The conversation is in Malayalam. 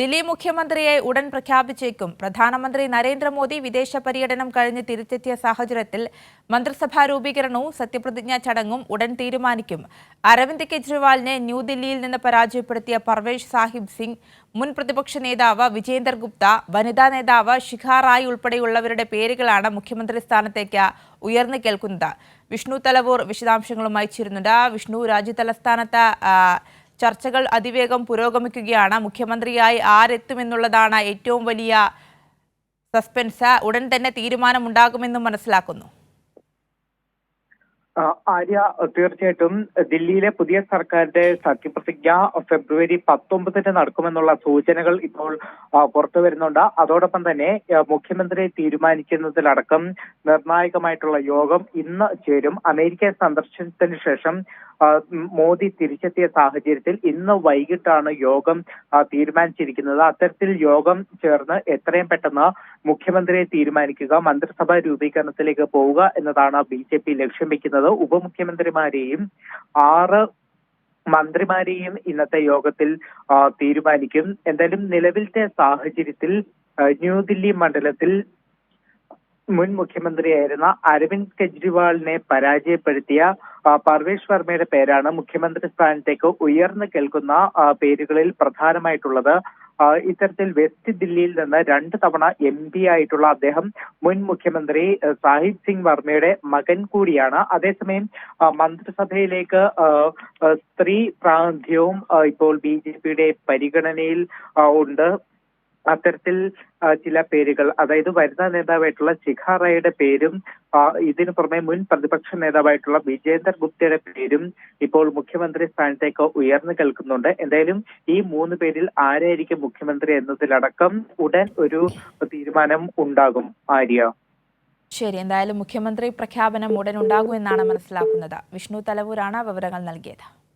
ദില്ലി മുഖ്യമന്ത്രിയെ ഉടൻ പ്രഖ്യാപിച്ചേക്കും. പ്രധാനമന്ത്രി നരേന്ദ്രമോദി വിദേശ പര്യടനം കഴിഞ്ഞ് തിരിച്ചെത്തിയ സാഹചര്യത്തിൽ മന്ത്രിസഭാ രൂപീകരണവും സത്യപ്രതിജ്ഞാ ചടങ്ങും ഉടൻ തീരുമാനിക്കും. അരവിന്ദ് കെജ്രിവാളിനെ ന്യൂദില്ലിയിൽ നിന്ന് പരാജയപ്പെടുത്തിയ പർവേഷ് സാഹിബ് സിംഗ് മുൻ പ്രതിപക്ഷ നേതാവ് വിജേന്ദർ ഗുപ്ത വനിതാ നേതാവ് ശിഖ റായ് ഉൾപ്പെടെയുള്ളവരുടെ പേരുകളാണ് മുഖ്യമന്ത്രി സ്ഥാനത്തേക്ക് ഉയർന്നു കേൾക്കുന്നത്. വിഷ്ണു തലവൂർ വിശദാംശങ്ങളുമായി ചേരുന്നുണ്ട്. വിഷ്ണു രാജ്യതലസ്ഥാനത്ത് ചർച്ചകൾ അതിവേഗം പുരോഗമിക്കുകയാണ്. മുഖ്യമന്ത്രിയായി ആരെത്തുമെന്നുള്ളതാണ് ഏറ്റവും വലിയ സസ്പെൻസ്. ഉടൻ തന്നെ തീരുമാനമുണ്ടാകുമെന്നും മനസ്സിലാക്കുന്നു. ആര്യ തീർച്ചയായിട്ടും ദില്ലിയിലെ പുതിയ സർക്കാരിന്റെ സത്യപ്രതിജ്ഞ ഫെബ്രുവരി പത്തൊമ്പതിന് നടക്കുമെന്നുള്ള സൂചനകൾ ഇപ്പോൾ പുറത്തു വരുന്നുണ്ട്. അതോടൊപ്പം തന്നെ മുഖ്യമന്ത്രി തീരുമാനിക്കുന്നതിലടക്കം നിർണായകമായിട്ടുള്ള യോഗം ഇന്ന് ചേരും. അമേരിക്ക സന്ദർശനത്തിന് ശേഷം മോദി തിരിച്ചെത്തിയ സാഹചര്യത്തിൽ ഇന്ന് വൈകിട്ടാണ് യോഗം തീരുമാനിച്ചിരിക്കുന്നത്. അത്തരത്തിൽ യോഗം ചേർന്ന് എത്രയും പെട്ടെന്ന് മുഖ്യമന്ത്രിയെ തീരുമാനിക്കുക മന്ത്രിസഭാ രൂപീകരണത്തിലേക്ക് പോവുക എന്നതാണ് ബി ജെ പി ലക്ഷ്യം വെക്കുന്നത്. ഉപമുഖ്യമന്ത്രിമാരെയും ആറ് മന്ത്രിമാരെയും ഇന്നത്തെ യോഗത്തിൽ തീരുമാനിക്കും. എന്തായാലും നിലവിലത്തെ സാഹചര്യത്തിൽ ന്യൂദില്ലി മണ്ഡലത്തിൽ മുൻ മുഖ്യമന്ത്രിയായിരുന്ന അരവിന്ദ് കെജ്രിവാളിനെ പരാജയപ്പെടുത്തിയ പർവേഷ് വർമ്മയുടെ പേരാണ് മുഖ്യമന്ത്രി സ്ഥാനത്തേക്ക് ഉയർന്നു കേൾക്കുന്ന പേരുകളിൽ പ്രധാനമായിട്ടുള്ളത് ഇത്തരത്തിൽ വെസ്റ്റ് ദില്ലിയിൽ നിന്ന് രണ്ട് തവണ എം പി ആയിട്ടുള്ള അദ്ദേഹം മുൻ മുഖ്യമന്ത്രി സാഹിബ് സിംഗ് വർമ്മയുടെ മകൻ കൂടിയാണ്. അതേസമയം മന്ത്രിസഭയിലേക്ക് സ്ത്രീ പ്രാതിനിധ്യവും ഇപ്പോൾ ബി ജെ പിയുടെ പരിഗണനയിൽ ഉണ്ട്. അത്തരത്തിൽ ചില പേരുകൾ അതായത് വരുന്ന നേതാവായിട്ടുള്ള ശിഖ റായുടെ പേരും ഇതിനു പുറമെ മുൻ പ്രതിപക്ഷ നേതാവായിട്ടുള്ള വിജേന്ദർ ഗുപ്തയുടെ പേരും ഇപ്പോൾ മുഖ്യമന്ത്രി സ്ഥാനത്തേക്ക് ഉയർന്നു കേൾക്കുന്നുണ്ട്. എന്തായാലും ഈ മൂന്ന് പേരിൽ ആരായിരിക്കും മുഖ്യമന്ത്രി എന്നതിലടക്കം ഉടൻ ഒരു തീരുമാനം ഉണ്ടാകും. ആര്യ? ശരി എന്തായാലും മുഖ്യമന്ത്രി പ്രഖ്യാപനം ഉടൻ ഉണ്ടാകുമെന്നാണ് മനസ്സിലാക്കുന്നത്. വിഷ്ണു തലവൂരാണ് വിവരങ്ങൾ നൽകിയത്.